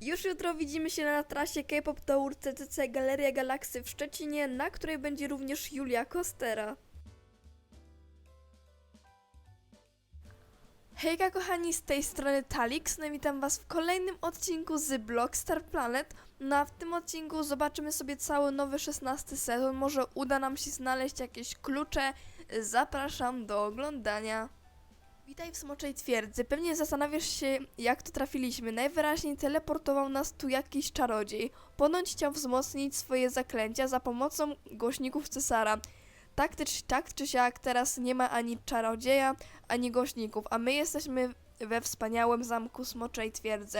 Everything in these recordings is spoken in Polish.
Już jutro widzimy się na trasie K-Pop Tour CCC Galeria Galaksy w Szczecinie, na której będzie również Julia Kostera. Hejka kochani, z tej strony Talix, no i witam was w kolejnym odcinku z Blockstar Planet. No a w tym odcinku zobaczymy sobie cały nowy 16 sezon, może uda nam się znaleźć jakieś klucze. Zapraszam do oglądania. Witaj w Smoczej Twierdzy. Pewnie zastanawiasz się, jak tu trafiliśmy. Najwyraźniej teleportował nas tu jakiś czarodziej. Ponoć chciał wzmocnić swoje zaklęcia za pomocą głośników cesara. Tak, czy, tak czy siak, teraz nie ma ani czarodzieja, ani głośników, a my jesteśmy we wspaniałym zamku Smoczej Twierdzy.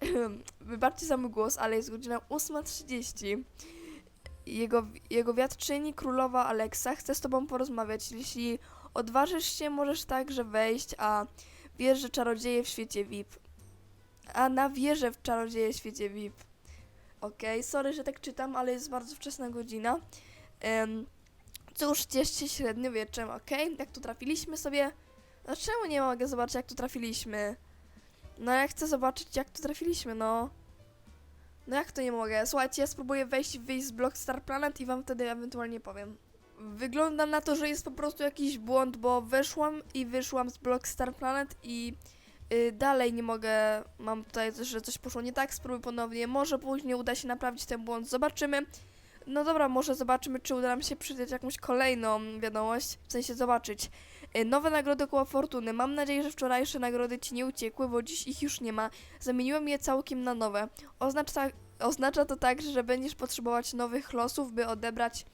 Wybaczcie za mój głos, ale jest godzina 8.30. Jego, jego królowa Aleksa, chce z tobą porozmawiać. Jeśli odważysz się, możesz także wejść, a wiesz, że czarodzieje w świecie VIP. A na wieżę w czarodzieje w świecie VIP. Okej, sorry, że tak czytam, ale jest bardzo wczesna godzina. Em, cóż, ciesz się średniowieczem, okej? Jak tu trafiliśmy sobie? No czemu nie mogę zobaczyć, jak tu trafiliśmy? No ja chcę zobaczyć, jak tu trafiliśmy, no. No jak to nie mogę? Słuchajcie, ja spróbuję wejść wyjść z Blockstar Planet i wam wtedy ewentualnie powiem. Wygląda na to, że jest po prostu jakiś błąd, bo weszłam i wyszłam z Blockstar Planet i y, dalej nie mogę. Mam tutaj, że coś poszło nie tak. Spróbuję ponownie. Może później uda się naprawić ten błąd. Zobaczymy. No dobra, może zobaczymy, czy uda nam się przydać jakąś kolejną wiadomość. W sensie zobaczyć. Y, Nowe nagrody koła fortuny. Mam nadzieję, że wczorajsze nagrody ci nie uciekły, bo dziś ich już nie ma. Zamieniłem je całkiem na nowe. Oznacza, oznacza to także, że będziesz potrzebować nowych losów, by odebrać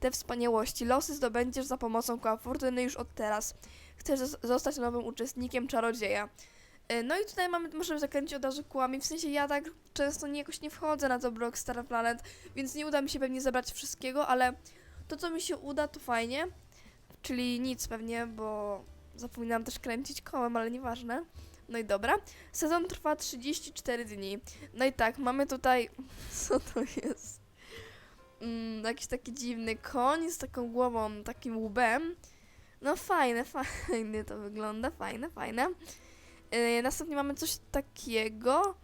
te wspaniałości. Losy zdobędziesz za pomocą koła fortuny już od teraz. Chcesz zos- zostać nowym uczestnikiem czarodzieja. Y, No i tutaj mamy, możemy zakręcić od razu kłami. W sensie ja tak często nie, jakoś nie wchodzę na to blok Star Planet, więc nie uda mi się pewnie zebrać wszystkiego, ale to co mi się uda to fajnie. Czyli nic pewnie, bo zapominam też kręcić kołem, ale nieważne. No i dobra. Sezon trwa 34 dni. No i tak, mamy tutaj. Co to jest? Mm, jakiś taki dziwny koń z taką głową, takim łbem. No fajne, fajne to wygląda, fajne, fajne. Yy, następnie mamy coś takiego.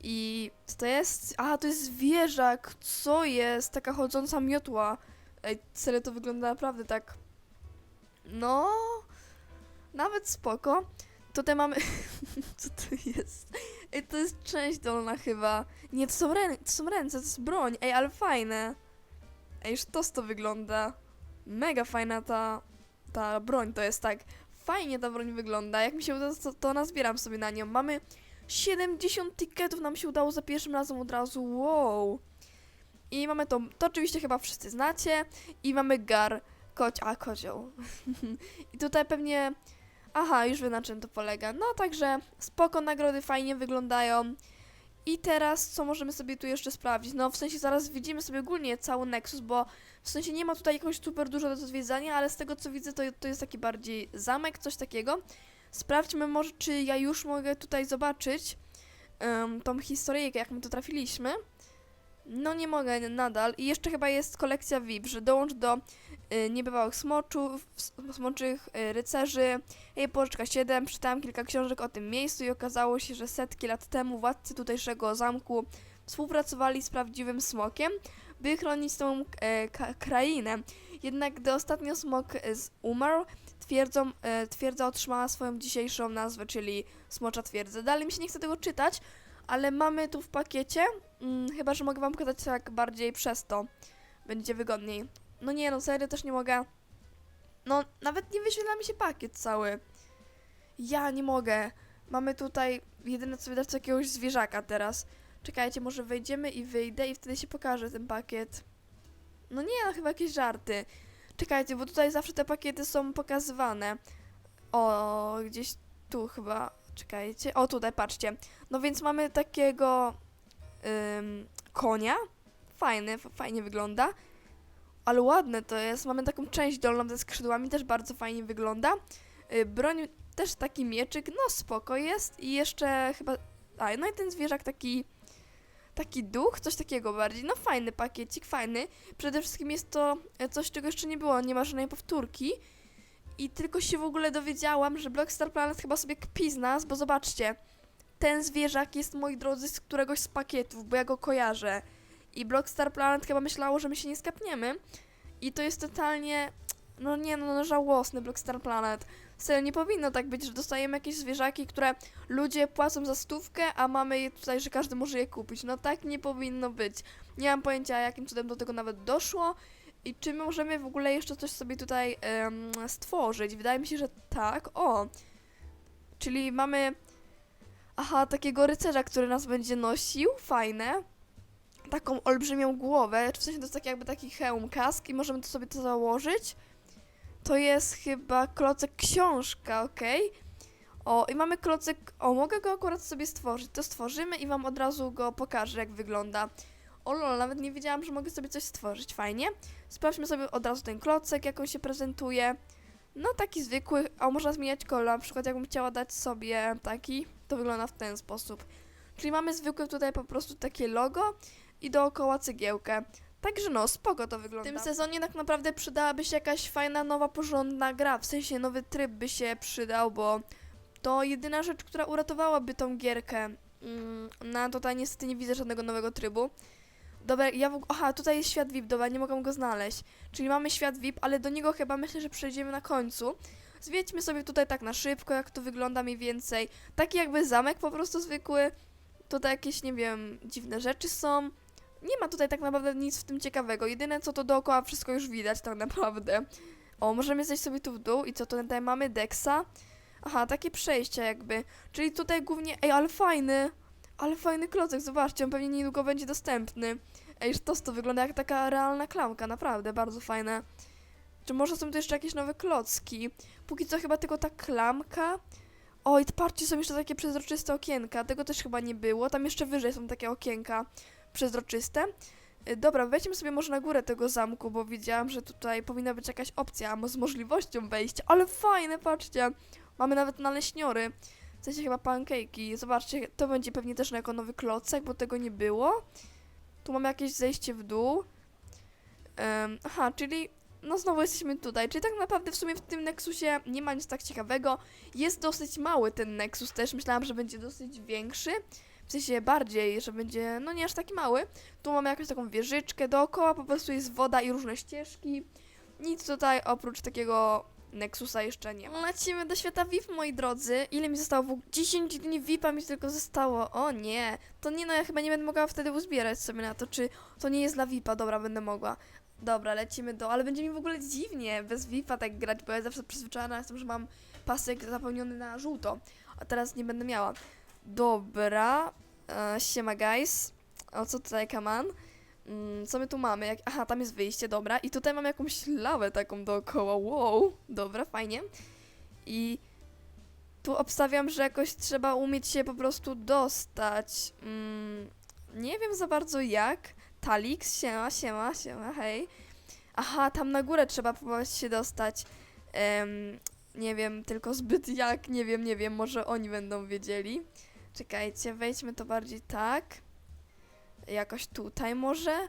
I co to jest? A, to jest zwierzak. Co jest? Taka chodząca miotła. Ej, serio to wygląda naprawdę tak. No. Nawet spoko. Tutaj mamy. Co to jest? Ej, to jest część dolna chyba. Nie, to są, rę... to są ręce, to jest broń. Ej, ale fajne. Ej, już to to wygląda. Mega fajna ta, ta broń, to jest tak. Fajnie ta broń wygląda. Jak mi się uda, to, to nazbieram sobie na nią. Mamy 70 tiketów, nam się udało za pierwszym razem od razu. Wow. I mamy to, to oczywiście chyba wszyscy znacie. I mamy gar, koć, a kozioł. I tutaj pewnie, aha, już wiem na czym to polega. No także spoko, nagrody fajnie wyglądają. I teraz co możemy sobie tu jeszcze sprawdzić? No w sensie zaraz widzimy sobie ogólnie cały Nexus, bo w sensie nie ma tutaj jakoś super dużo do zwiedzania, ale z tego co widzę to, to jest taki bardziej zamek, coś takiego. Sprawdźmy może, czy ja już mogę tutaj zobaczyć em, tą historyjkę, jak my tu trafiliśmy. No nie mogę nadal. I jeszcze chyba jest kolekcja VIP, że dołącz do y, niebywałych smoczów, smoczych y, rycerzy. Jej poczka 7. Czytałam kilka książek o tym miejscu i okazało się, że setki lat temu władcy tutejszego zamku współpracowali z prawdziwym smokiem, by chronić tą e, krainę. Jednak gdy ostatnio smok e, umarł, twierdzą, e, twierdza otrzymała swoją dzisiejszą nazwę, czyli Smocza Twierdza. Dalej mi się nie chce tego czytać, ale mamy tu w pakiecie, mm, chyba że mogę wam pokazać tak bardziej przez to. Będzie wygodniej. No nie no, serio też nie mogę. No, nawet nie wyświetla mi się pakiet cały. Ja nie mogę. Mamy tutaj jedyne co widać to jakiegoś zwierzaka teraz. Czekajcie, może wejdziemy i wyjdę i wtedy się pokaże ten pakiet. No nie, no chyba jakieś żarty. Czekajcie, bo tutaj zawsze te pakiety są pokazywane. O, gdzieś tu chyba. Czekajcie. O, tutaj, patrzcie. No więc mamy takiego ym, konia. Fajny, fajnie wygląda. Ale ładne to jest. Mamy taką część dolną ze skrzydłami, też bardzo fajnie wygląda. Y, broń, też taki mieczyk, no spoko jest. I jeszcze chyba... A, no i ten zwierzak taki... Taki duch, coś takiego bardziej. No fajny pakiecik, fajny. Przede wszystkim jest to e, coś, czego jeszcze nie było. Nie ma żadnej powtórki. I tylko się w ogóle dowiedziałam, że Blockstar Planet chyba sobie kpi z nas, bo zobaczcie. ten zwierzak jest, moi drodzy, z któregoś z pakietów, bo ja go kojarzę. I Blockstar Planet chyba myślało, że my się nie skapniemy. I to jest totalnie, no nie no, no żałosny Blockstar Planet. Serio, nie powinno tak być, że dostajemy jakieś zwierzaki, które ludzie płacą za stówkę, a mamy je tutaj, że każdy może je kupić. No tak nie powinno być. Nie mam pojęcia, jakim cudem do tego nawet doszło i czy my możemy w ogóle jeszcze coś sobie tutaj stworzyć. Wydaje mi się, że tak. O! Czyli mamy, aha, takiego rycerza, który nas będzie nosił. Fajne. Taką olbrzymią głowę, w sensie to jest taki jakby taki hełm, kask i możemy to sobie to założyć. To jest chyba klocek książka, okej? O, i mamy klocek. O, mogę go akurat sobie stworzyć. To stworzymy i wam od razu go pokażę, jak wygląda. O lol, nawet nie wiedziałam, że mogę sobie coś stworzyć. Fajnie. Sprawdźmy sobie od razu ten klocek, jak on się prezentuje. No, taki zwykły, a można zmieniać kolor. Na przykład, jakbym chciała dać sobie taki, to wygląda w ten sposób. Czyli mamy zwykłe tutaj po prostu takie logo i dookoła cegiełkę. Także no, spoko to wygląda. W tym sezonie tak naprawdę przydałaby się jakaś fajna, nowa, porządna gra. W sensie nowy tryb by się przydał, bo to jedyna rzecz, która uratowałaby tą gierkę. Mm, no tutaj niestety nie widzę żadnego nowego trybu. Dobra, ja w. Aha, tutaj jest świat VIP, dobra, nie mogę go znaleźć. Czyli mamy świat VIP, ale do niego chyba myślę, że przejdziemy na końcu. Zwiedźmy sobie tutaj tak na szybko, jak to wygląda mniej więcej. Taki jakby zamek po prostu zwykły. Tutaj jakieś, nie wiem, dziwne rzeczy są. Nie ma tutaj tak naprawdę nic w tym ciekawego. Jedyne co to dookoła wszystko już widać tak naprawdę. O, możemy zejść sobie tu w dół i co tutaj mamy? Dexa. Aha, takie przejścia jakby. Czyli tutaj głównie... Ej, ale fajny! Ale fajny klocek, zobaczcie, on pewnie niedługo będzie dostępny. Ej, sztos to wygląda jak taka realna klamka, naprawdę, bardzo fajne. Czy może są tu jeszcze jakieś nowe klocki? Póki co chyba tylko ta klamka. Oj, patrzcie, są jeszcze takie przezroczyste okienka, tego też chyba nie było. Tam jeszcze wyżej są takie okienka przezroczyste. Y, Dobra, wejdźmy sobie może na górę tego zamku, bo widziałam, że tutaj powinna być jakaś opcja z możliwością wejścia. Ale fajne, patrzcie! Mamy nawet naleśniory. W sensie chyba pancake'i. Zobaczcie, to będzie pewnie też jako nowy klocek, bo tego nie było. Tu mamy jakieś zejście w dół. Em, aha, czyli no znowu jesteśmy tutaj. Czyli tak naprawdę w sumie w tym Nexusie nie ma nic tak ciekawego. Jest dosyć mały ten Nexus też. Myślałam, że będzie dosyć większy. W sensie bardziej, że będzie, no nie aż taki mały. Tu mamy jakąś taką wieżyczkę dookoła, po prostu jest woda i różne ścieżki. Nic tutaj oprócz takiego Nexusa jeszcze nie ma. Lecimy do świata VIP, moi drodzy. Ile mi zostało? W ogóle 10 dni VIPa mi tylko zostało. O nie. To nie no, ja chyba nie będę mogła wtedy uzbierać sobie na to, czy to nie jest dla VIPa. Dobra, będę mogła. Dobra, lecimy do... Ale będzie mi w ogóle dziwnie bez VIPa tak grać, bo ja zawsze przyzwyczajona jestem, że mam pasek zapełniony na żółto. A teraz nie będę miała. Dobra. E, siema, guys. O co tutaj, kaman? Mm, co my tu mamy? Jak... Aha, tam jest wyjście, dobra. I tutaj mam jakąś lawę taką dookoła. Wow, dobra, fajnie. I tu obstawiam, że jakoś trzeba umieć się po prostu dostać. Mm, nie wiem za bardzo jak. Talix, siema, siema, siema, hej. Aha, tam na górę trzeba próbować się dostać. Em, nie wiem tylko zbyt jak, nie wiem, nie wiem, może oni będą wiedzieli. Czekajcie, wejdźmy to bardziej tak. Jakoś tutaj może?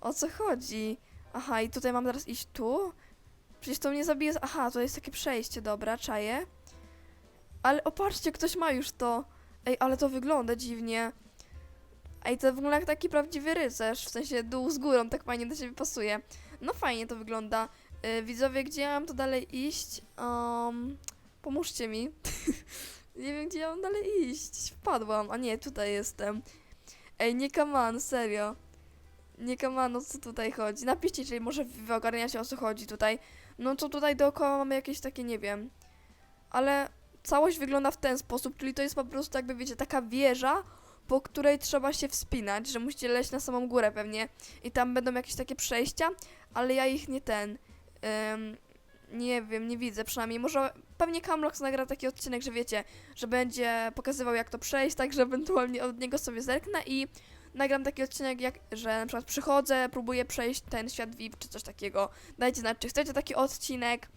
O co chodzi? Aha, i tutaj mam teraz iść tu? Przecież to mnie zabije. Aha, to jest takie przejście, dobra, czaję. Ale opatrzcie, ktoś ma już to. Ej, ale to wygląda dziwnie. Ej, to wygląda jak taki prawdziwy rycerz, w sensie dół z górą, tak fajnie do siebie pasuje. No fajnie to wygląda. Yy, widzowie, gdzie ja mam to dalej iść? Um, pomóżcie mi. nie wiem, gdzie ja mam dalej iść. Wpadłam, a nie, tutaj jestem. Ej, nie kaman, serio. Nie kaman, o co tutaj chodzi? Napiszcie, jeżeli może wy ogarniacie o co chodzi tutaj. No to tutaj dookoła mamy jakieś takie, nie wiem. Ale całość wygląda w ten sposób, czyli to jest po prostu jakby, wiecie, taka wieża, po której trzeba się wspinać, że musicie leźć na samą górę pewnie. I tam będą jakieś takie przejścia, ale ja ich nie ten... em, nie wiem, nie widzę przynajmniej. Może pewnie Camlox nagra taki odcinek, że wiecie, że będzie pokazywał jak to przejść, także ewentualnie od niego sobie zerknę i nagram taki odcinek, jak, że na przykład przychodzę, próbuję przejść ten świat VIP czy coś takiego. Dajcie znać, czy chcecie taki odcinek.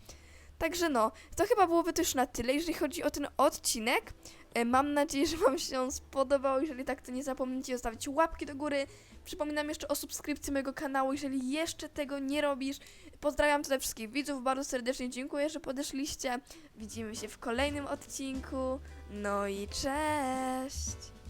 Także no, to chyba byłoby to już na tyle, jeżeli chodzi o ten odcinek. E, Mam nadzieję, że Wam się on spodobał. Jeżeli tak, to nie zapomnijcie zostawić łapki do góry. Przypominam jeszcze o subskrypcji mojego kanału, jeżeli jeszcze tego nie robisz. Pozdrawiam tutaj wszystkich widzów, bardzo serdecznie dziękuję, że podeszliście. Widzimy się w kolejnym odcinku. No i cześć!